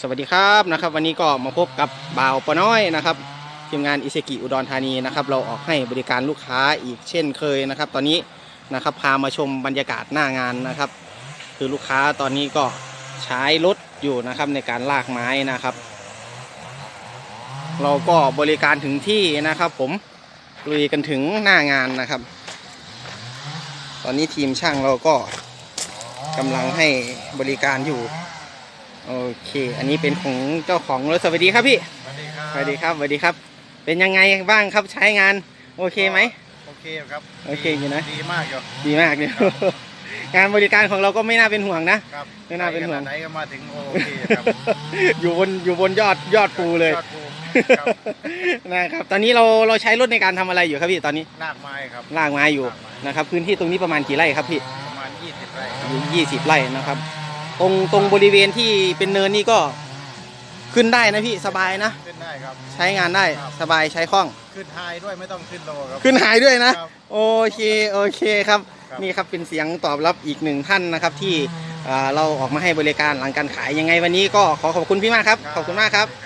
สวัสดีครับนะครับ วันนี้ก็มาพบกับบ่าวปอน้อยนะครับทีมงานอิเซกิอุดรธานีนะครับ เราออกให้บริการลูกค้าอีกเช่นเคยนะครับ ตอนนี้นะครับพามาชมบรรยากาศหน้างานนะครับ คือลูกค้าตอนนี้ก็ใช้รถอยู่นะครับในการลากไม้นะครับ เราก็บริการถึงที่นะครับ ผมลุยกันถึงหน้างานนะครับ ตอนนี้ทีมช่างเราก็กำลังให้บริการอยู่ โอเค อันนี้เป็นของเจ้าของรถสวัสดีครับพี่สวัสดีครับสวัสดีครับสวัสดีครับ เป็นยังไงบ้างครับใช้งาน โอเคไหมโอเคครับโอเคอยู่นะดีมากอยู่ดีมากเนี่ยงานบริการของเราก็ไม่น่าเป็นห่วงนะครับไม่น่าเป็นห่วงขดไหนก็มาถึงโอเคครับอยู่บนอยู่บนยอดยอดภูเลยยอดภูครับนะครับตอนนี้เราเราใช้รถในการทำอะไรอยู่ครับพี่ตอนนี้ลากไม้ครับลากไม้อยู่นะครับ พื้นที่ตรงนี้ประมาณกี่ไร่ครับพี่ประมาณ 20 ไร่ครับอยู่ยี่สิบไร่นะครับ ตรงตรงบริเวณที่เป็นเนินนี่ก็ขึ้นได้นะพี่สบายนะ ขึ้นได้ครับ ใช้งานได้ครับ สบายใช้คล่อง ขึ้นไฮด้วยไม่ต้องขึ้นโลครับ ขึ้นหายด้วยนะ ครับโอเคโอเคครับ ครับ นี่ครับเป็นเสียงตอบรับอีกหนึ่งท่านนะครับ ที่อ่าเราออกมาให้บริการหลังการขายยังไงวันนี้ก็ขอขอบคุณพี่มากครับขอบคุณมากครับค